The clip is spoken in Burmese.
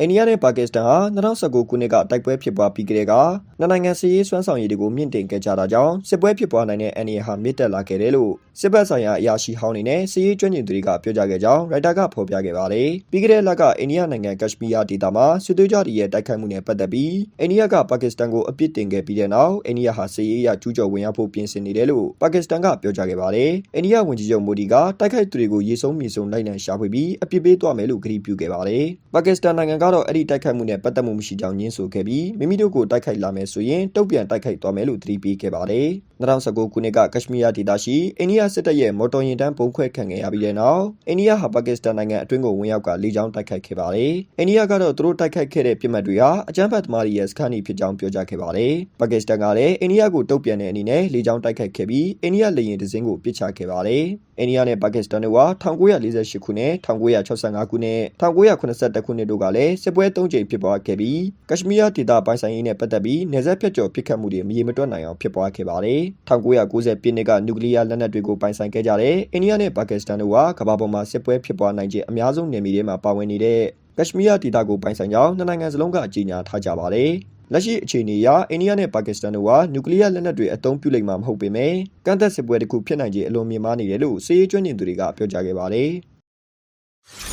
အိန္ဒိယနဲ့ပါကစ္စတန်ဟာ2019ခုနှစ်ကတိုက်ပွဲဖြစ်ပွားပြီးကတည်းကနှစ်နိုင်ငံစစ်ရေးစွမ်းဆောင်ရည်တွေကိုမြင့်တင်ခဲ့ကြတာကြောင့်စစ်ပွဲဖြစ်ပွားနိုင်တဲ့အန္တရာယ်ဟာမြင့်တက်လာခဲ့တယ်လို့စစ်ဘက်ဆိုင်ရာအရာရှိဟောင်းတွေနဲ့စစ်ရေးကျွမ်းကျင်သူတွေကပြောကြားခဲ့ကြောင်းရိုက်တာကဖော်ပြခဲ့ပါတယ်။ပြီးခဲ့တဲ့လကအိန္ဒိယနိုင်ငံကက်ရှ်မီးယားဒေသမှာစစ်သွေးကြွတွေရဲ့တိုက်ခိုက်မှုနဲ့ပတ်သက်ပြီးအိန္ဒိယကပါကစ္စတန်ကိုအပြစ်တင်ခဲ့ပြီးတဲ့နောက်အိန္ဒိယဟာစစ်ရေးအရကျူးကျော်ဝင်ရောက်ဖို့ပြင်ဆင်နေတယ်လို့ပါကစ္စတန်ကပြောကြားခဲ့ပါတယ်။အိန္ဒိယဝန်ကြီးချုပ်မိုဒီကတိုက်ခိုက်သူတွေကိုရေဆုံးမြေဆုံးလိုက်လံရှာဖွေပြီးအပြစ်ပေးသွားမယ်လို့ကတိပြုခဲ့ပါတယ်။ပါကစ္စတန်နိုင်ငံကတော့အဲ့ဒီတိုက်ခိုက်မှုနဲ့ပတ်သက်မှုမရှိကြောင်းညင်းဆိုခဲ့ပြီးမိမိတို့ကိုတိုက်ခိုက်လာမယ်ဆိုရင်တုတ်ပြန်တိုက်ခိုက်သွားမယ်လို့သတိပေးခဲ့ပါတယ်။2019ခုနှစ်ကကက်ရှ်မီးယားဒေသရှိအိန္ဒိယစစ်တပ်ရဲ့မော်တော်ယာဉ်တန်းပုံခွဲခံခဲ့ရပြီးတဲ့နောက်အိန္ဒိယဟာပါကစ္စတန်နိုင်ငံအတွင်းကိုဝင်ရောက်ကလေကြောင်းတိုက်ခိုက်ခဲ့ပါတယ်။အိန္ဒိယကတော့သူတို့တိုက်ခိုက်ခဲ့တဲ့ပြစ်မှတ်တွေဟာအကြမ်းဖက်သမားတွေရဲ့စခန်းတွေဖြစ်ကြောင်းပြောကြားခဲ့ပါတယ်။ပါကစ္စတန်ကလည်းအိန္ဒိယကိုတုတ်ပြန်တဲ့အနေနဲ့လေကြောင်းတိုက်ခိုက်ခဲ့ပြီးအိန္ဒိယလေယာဉ်တစ်စင်းကိုပစ်ချခဲ့ပါတယ်။အိန္ဒိယနဲ့ပါကစ္စတန်တို့ဟာ1948ခုနှစ်1965ခုနှစ်1982ခုနှစ်တို့ကလည်းစစ်ပွဲ၃ကြိမ်ဖြစ်ပွားခဲ့ပြီးကက်ရှ်မီးယားဒေသပိုင်ဆိုင်ရေးနဲ့ပတ်သက်ပြီးနေဆက်ဖြတ်ကျော်ပစ်ခတ်မှုတွေမရေမတွက်နိုင်အောင်ဖြစ်ပွားခဲ့ပါတယ်1990ပြည့်နှစ်ကနျူကလ িয়ার လက်နက်တွေကိုပိုင်ဆိုင်ခဲ့ကြတဲ့အိန္ဒိယနဲ့ပါကစ္စတန်တို့ဟာကမ္ဘာပေါ်မှာစစ်ပွဲဖြစ်ပွားနိုင်ခြင်းအများဆုံးနယ်မြေတွေမှာပါဝင်နေတဲ့ကက်ရှ်မီးယားဒေသကိုပိုင်ဆိုင်ကြောင်းနှစ်နိုင်ငံစလုံးကအကြေညာထားကြပါတယ်။လက်ရှိအခြေအနေအရအိန္ဒိယနဲ့ပါကစ္စတန်တို့ဟာနျူကလ িয়ার လက်နက်တွေအသုံးပြုလိမ့်မှာမဟုတ်ပေမဲ့ကန့်သက်စစ်ပွဲတစ်ခုဖြစ်နိုင်ခြေအလွန်မြင့်မားနေတယ်လို့စစ်ရေးကျွမ်းကျင်သူတွေကပြောကြားခဲ့ပါတယ်။